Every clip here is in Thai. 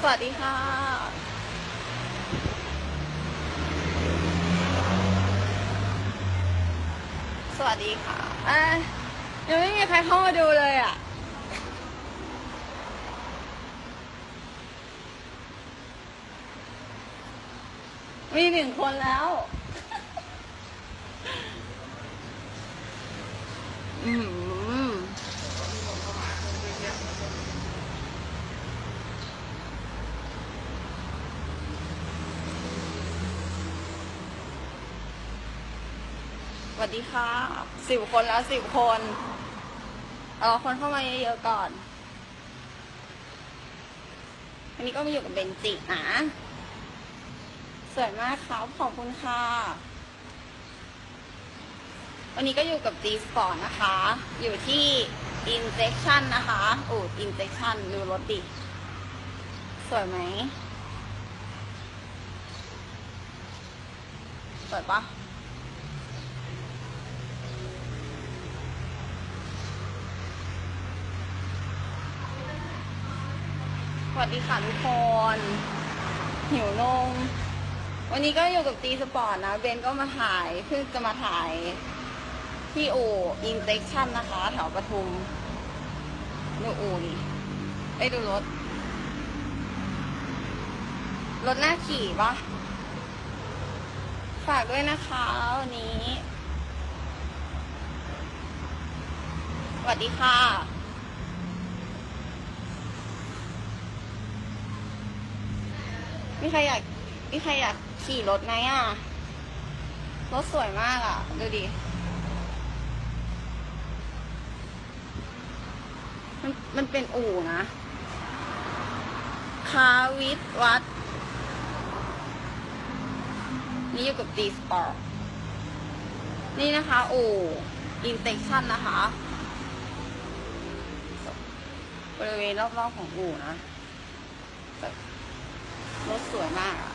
สวัสดีค่ะ สวัสดีค่ะอะยังไม่มีใครเข้ามาดูเลยอะมีหนึ่งคนแล้ว อืม สวัสดีค่ะสิบคนแล้วสิบคนเอาคนเข้ามาเยอะๆก่อน อันนี้ก็มาอยู่กับเบนจินะ สวยมากครับขอบคุณค่ะ วันนี้ก็อยู่กับ G Sport นะคะ อยู่ที่ Injection นะคะโอ้ Injection ดูรถดิ สวยไหมสวยปะ สวัสดีค่ะทุกคน หิวนม วันนี้ก็อยู่กับตีสปอร์ตนะ เบนก็มาถ่ายเพิ่งจะมาถ่ายที่อู่อินเ c คชั่นนะคะแถวปทุมดูอู่ดิไอ้ดูรถ รถหน้าขี่ปะฝากด้วยนะคะวันนี้สวัสดีค่ะ มีใครอยากมีใครอยากขี่รถไหมอะ รถสวยมากอะ ดูดิ มันมันเป็นอู่นะคาวิทวัด นี่อยู่กับดีสปอร์นี่นะคะอู่อินเ c คชั่นนะคะ บริเวณรอบๆของอู่นะแบบ รถสวยมากอะ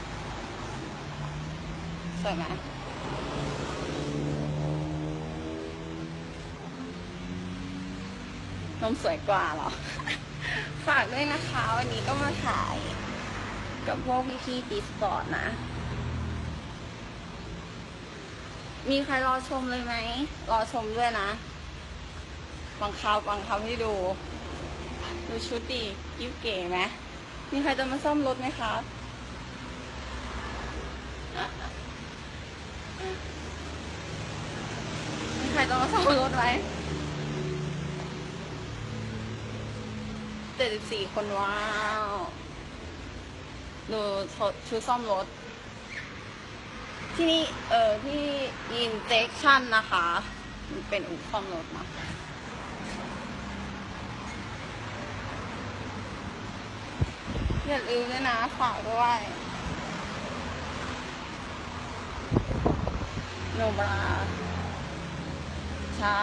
สวยไหมนมสวยกว่าเหรอ ฝากด้วยนะคะ วันนี้ก็มาถ่าย กับพวกพี่ๆดีสปอร์ตนะ มีใครรอชมเลยไหม รอชมด้วยนะ บังคับบังคับให้ดู ดูชุดดียิ้วเก๋ไหมมีใครจะมาซ่อมรถไหมคะ มีใครจะมาซ่อมรถไหมเจ็ดสิบสี่คนว้าวดูชุดซ่อมรถ ที่นี่ เออที่ injection นะคะ มันเป็นอู่ซ่อมรถนะอย่าลืมด้วยนะฝากด้วย นบราใช่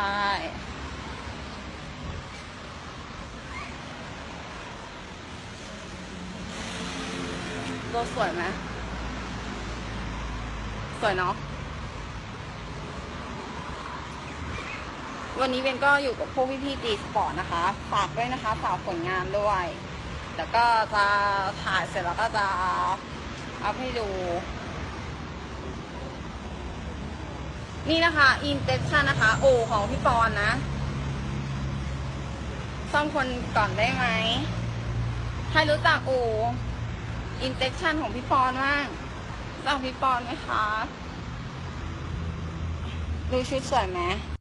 รถสวยไหมสวยเนาะวันนี้เบนก็อยู่กับพวกพี่ๆตีสปอร์ตนะคะฝากด้วยนะคะฝากผลงานด้วย แล้วก็จะถ่ายเสร็จแล้วก็จะเอัพให้ดู นี่นะคะอินเตชันนะคะ โอของพี่ปอนนะ ซ่อมคนก่อนได้ไหมใครรู้จักโออินเตชันของพี่ปอนบ้างรู้จักพี่ปอนไหมคะ ดูชุดสวยไหม